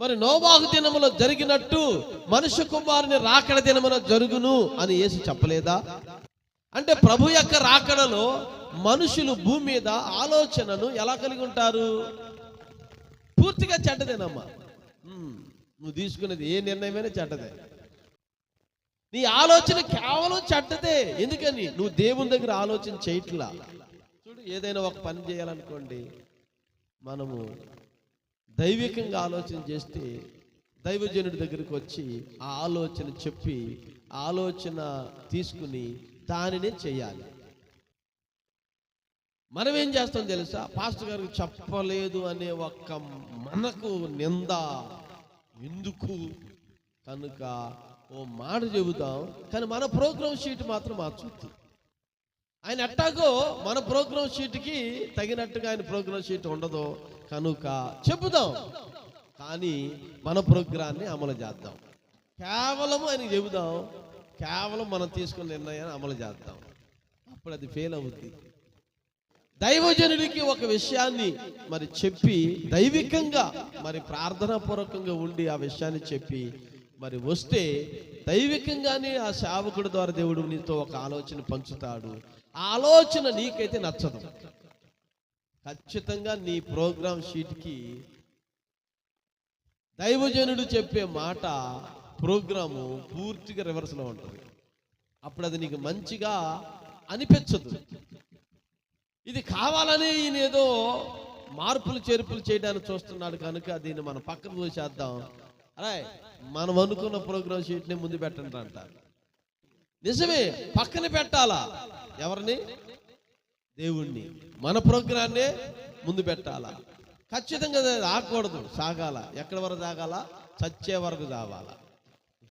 మరి నోబాహు దినములో జరిగినట్టు మనుష్య కుమారుని రాకడ దినమున జరుగును అని యేసు చెప్పలేదా? అంటే ప్రభు యొక్క రాకడలో మనుషులు భూమి మీద ఆలోచనను ఎలా కలిగి ఉంటారు? పూర్తిగా చెడ్డదేనమ్మా. నువ్వు తీసుకునేది ఏ నిర్ణయమైనా చెడ్డదే. నీ ఆలోచన కేవలం చెడ్డదే. ఎందుకని? నువ్వు దేవుని దగ్గర ఆలోచన చేయట్లా. చూడు ఏదైనా ఒక పని చేయాలనుకోండి మనము దైవికంగా ఆలోచన చేస్తే దైవజనుడి దగ్గరికి వచ్చి ఆ ఆలోచన చెప్పి ఆలోచన తీసుకుని దానినే చేయాలి. మనం ఏం చేస్తాం తెలుసా? పాస్టర్ గారికి చెప్పలేదు అనే ఒక్క మనకు నింద ఎందుకు? కనుక ఓ మాట చెబుతాం కానీ మన ప్రోగ్రామ్ షీట్ మాత్రం మార్చుద్ది. ఆయన ఎట్టాగో మన ప్రోగ్రామ్ షీట్కి తగినట్టుగా ఆయన ప్రోగ్రామ్ షీట్ ఉండదు. కనుక చెబుదాం. కానీ మన ప్రోగ్రాన్ని అమలు చేద్దాం. కేవలం ఆయన చెబుదాం. కేవలం మనం తీసుకున్న నిర్ణయాన్ని అమలు చేద్దాం. అప్పుడు అది ఫెయిల్ అవుద్ది. దైవజనుడికి ఒక విషయాన్ని మరి చెప్పి దైవికంగా మరి ప్రార్థనాపూర్వకంగా ఉండి ఆ విషయాన్ని చెప్పి మరి వస్తే దైవికంగానే ఆ సేవకుడి ద్వారా దేవుడు నీతో ఒక ఆలోచన పంచుతాడు. ఆ ఆలోచన నీకైతే నచ్చదు. ఖచ్చితంగా నీ ప్రోగ్రామ్ షీట్కి దైవజనుడు చెప్పే మాట ప్రోగ్రాము పూర్తిగా రివర్స్లో ఉంటుంది. అప్పుడు అది నీకు మంచిగా అనిపించదు. ఇది కావాలని ఈయన ఏదో మార్పులు చేర్పులు చేయడానికి చూస్తున్నాడు కనుక దీన్ని మనం పక్కన చూసేద్దాం మనం అనుకున్న ప్రోగ్రామ్ షీట్ని ముందు పెట్టండి అంటారు నిజమే పక్కన పెట్టాలా? ఎవరిని? దేవుణ్ణి. మన ప్రోగ్రాన్ని ముందు పెట్టాలా? ఖచ్చితంగా ఆగకూడదు సాగాల? ఎక్కడి వరకు సాగాల? చచ్చే వరకు సాగాల?